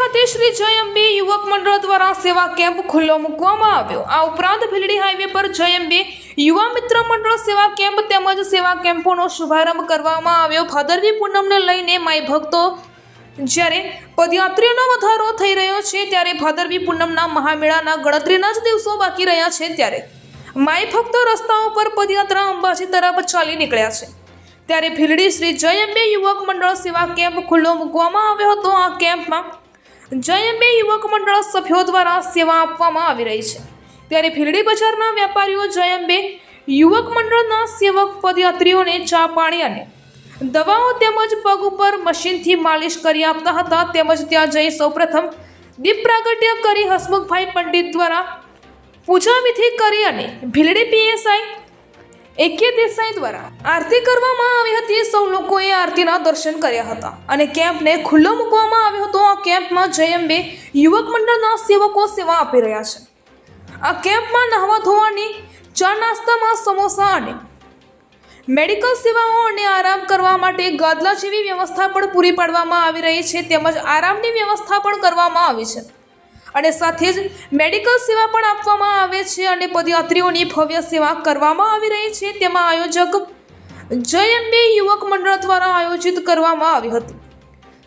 ખાતે શ્રી જય અંબે યુવક મંડળ દ્વારા સેવા કેમ્પ ખુલ્લો મૂકવામાં આવ્યો. આ ઉપરાંત ભીલડી હાઈવે પર જય અંબે યુવા મિત્ર મંડળ સેવા કેમ્પ તેમજ સેવા કેમ્પોનો શુભારંભ કરવામાં આવ્યો. ભાદરવી પૂનમને લઈને માય ભક્તો જ્યારે પદયાત્રીઓનો વધારો થઈ રહ્યો છે, ત્યારે ભાદરવી પૂનમના મહામેળાના ગણતરીના જ દિવસો બાકી રહ્યા છે ત્યારે માય ભક્તો રસ્તાઓ પર પદયાત્રા અંબાજી તરફ ચાલી નીકળ્યા છે. ત્યારે ભીલડી શ્રી જય અંબે યુવક મંડળ સેવા કેમ્પ ખુલ્લો મૂકવામાં આવ્યો હતો. આ કેમ્પમાં જય બે યુવક મંડળ સભ્યો દ્વારા સેવા આપવામાં આવી રહી છે. ત્યારે ભીલડી બજારના વેપારીઓ જયંબે યુવક મંડળના સેવક પદયાત્રીઓને ચા પાણી અને દવાઓ તેમજ પગ ઉપર મશીનથી માલિશ કરી આપતા હતા. તેમજ ત્યાં જઈ સૌપ્રથમ દીપ પ્રાગટ્ય કરી હસમુખભાઈ પંડિત દ્વારા પૂજા વિધિ કરી અને ભીલડી પીએસઆઈ એકે દેસાઈ દ્વારા આરતી કરવામાં આવી હતી. સૌ લોકોએ આરતીના દર્શન કર્યા હતા અને કેમ્પને ખુલ્લો મૂકવામાં આવ્યો હતો. આ કેમ્પમાં જયંબે યુવક મંડળના સેવકો સેવા આપી રહ્યા છે. આ કેમ્પમાં નહાવા ધોવાની, ચા નાસ્તામાં સમોસા અને મેડિકલ સેવાઓ અને આરામ કરવા માટે ગાદલા જેવી વ્યવસ્થા પણ પૂરી પાડવામાં આવી રહી છે. તેમજ આરામની વ્યવસ્થા પણ કરવામાં આવી છે. અને સાથે જ મેડિકલ સેવા પણ આપવામાં આવે છે અને પદયાત્રીઓની ભવ્ય સેવા કરવામાં આવી રહી છે. તેમાં આયોજક જય અંબે યુવક મંડળ દ્વારા આયોજિત કરવામાં આવી હતી.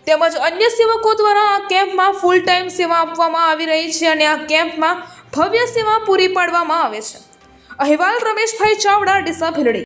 તેમજ અન્ય સેવકો દ્વારા આ કેમ્પમાં ફૂલ ટાઈમ સેવા આપવામાં આવી રહી છે અને આ કેમ્પમાં ભવ્ય સેવા પૂરી પાડવામાં આવે છે. અહેવાલ રમેશભાઈ ચાવડા, ડીસા ભીલડી.